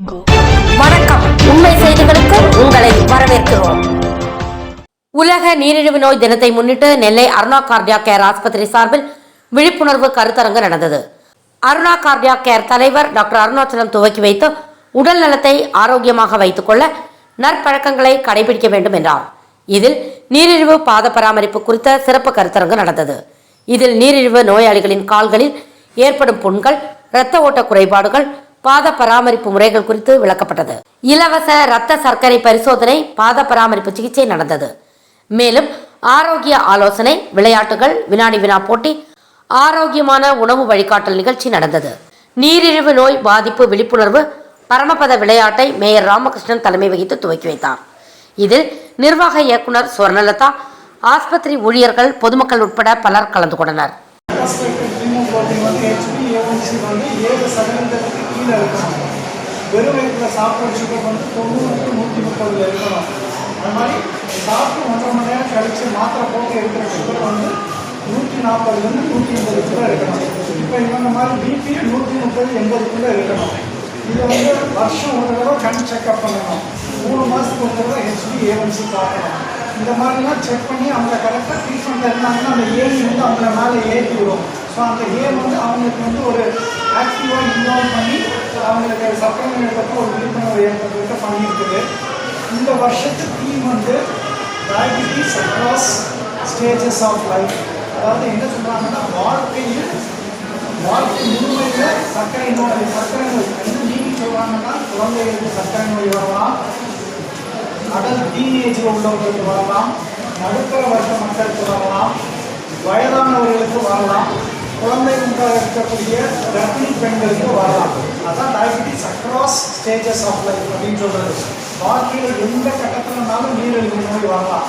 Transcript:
வணக்கம். உண்மை செய்திகளுக்கு உங்களை வரவேற்கிறோம். உலக நீரிழிவு நோய் தினத்தை முன்னிட்டு நெல்லை அருணா கார்டியா கேர் ஆஸ்பத்திரி சார்பில் விழிப்புணர்வு கருத்தரங்கு நடந்தது. அருணா கார்டியா கேர் தலைவர் டாக்டர் அருணாச்சலம் துவக்கி வைத்து உடல் நலத்தை ஆரோக்கியமாக வைத்துக் கொள்ள நற்பழக்கங்களை கடைபிடிக்க வேண்டும் என்றார். இதில் நீரிழிவு பாத பராமரிப்பு குறித்த சிறப்பு கருத்தரங்கு நடந்தது. இதில் நீரிழிவு நோயாளிகளின் கால்களில் ஏற்படும் புண்கள் இரத்த ஓட்ட குறைபாடுகள் பாத பராமரிப்பு முறைகள் குறித்து விளக்கப்பட்டது. இலவச இரத்த சர்க்கரை பரிசோதனை பாத பராமரிப்பு சிகிச்சை நடந்தது. மேலும் ஆரோக்கிய ஆலோசனை விளையாட்டுகள் வினாடி வினா போட்டி ஆரோக்கியமான உணவு வழிகாட்டல் நிகழ்ச்சி நடந்தது. நீரிழிவு நோய் பாதிப்பு விழிப்புணர்வு பரமபத விளையாட்டை மேயர் ராமகிருஷ்ணன் தலைமை வகித்து துவக்கி வைத்தார். இதில் நிர்வாக இயக்குனர் சுவர்ணலதா ஆஸ்பத்திரி ஊழியர்கள் பொதுமக்கள் உட்பட பலர் கலந்து கொண்டனர். ஆஸ்பெக்ட் வந்து ஏழு சதவீதத்துக்கு கீழே இருக்கணும் வெறும் வயிற்றில் சாப்பிட்ற சுகர் வந்து தொண்ணூறுக்கு நூற்றி முப்பதில் இருக்கணும். அது மாதிரி சாப்பிட்டு ஒன்றரை மணி நேரம் கழித்து மாத்திரை போட்டு இருக்கிற சுகர் வந்து நூற்றி நாற்பதுலேருந்து நூற்றி எண்பதுக்குள்ளே இருக்கணும். இப்போ இவங்க மாதிரி பிபி நூற்றி முப்பது எண்பதுக்குள்ளே இருக்கணும். இதை வந்து வருஷம் ஒரு தடவை கண் செக்அப் பண்ணணும். மூணு மாதத்துக்கு ஒரு தடவை ஹெச்பி ஏஒன்சி பார்க்கணும். இந்த மாதிரிலாம் செக் பண்ணி அவங்க கரெக்டாக ட்ரீட்மெண்ட் இருந்தாங்கன்னா அந்த ஏணி வந்து அவங்கள மேலே ஏற்றி விடும் ஸோ அந்த கேம் வந்து அவங்களுக்கு வந்து ஒரு ஆக்டிவாக இன்வால்வ் பண்ணி அவங்களுக்கு சப்ளிமெண்ட் ஒரு விழிப்புணர்வு ஏற்படுத்த பண்ணியிருக்குது. இந்த வருஷத்து தீம் வந்து diabetes across stages of life அதாவது என்ன சொல்கிறாங்கன்னா வாழ்க்கையில் வாழ்க்கை முழுமையில் சர்க்கரை நோய் சர்க்கரை நோய் என்ன நீங்கள் சொல்கிறாங்கன்னா குழந்தைகளுக்கு சர்க்கரை நோய் வரலாம். அடல் டீனேஜில் உள்ளவர்களுக்கு வரலாம். நடுத்தர வர்க்க மக்களுக்கு வரலாம். வயதானவர்களுக்கு வரலாம். குழந்தை உண்டாக இருக்கக்கூடிய கர்ப்பிணி பெண்களுக்கு வரலாம். அதான் diabetes across stages of life அப்படின்னு சொல்றது வாழ்க்கையில் எந்த கட்டத்திலனாலும் நீரிழிவு நோய் வரலாம்.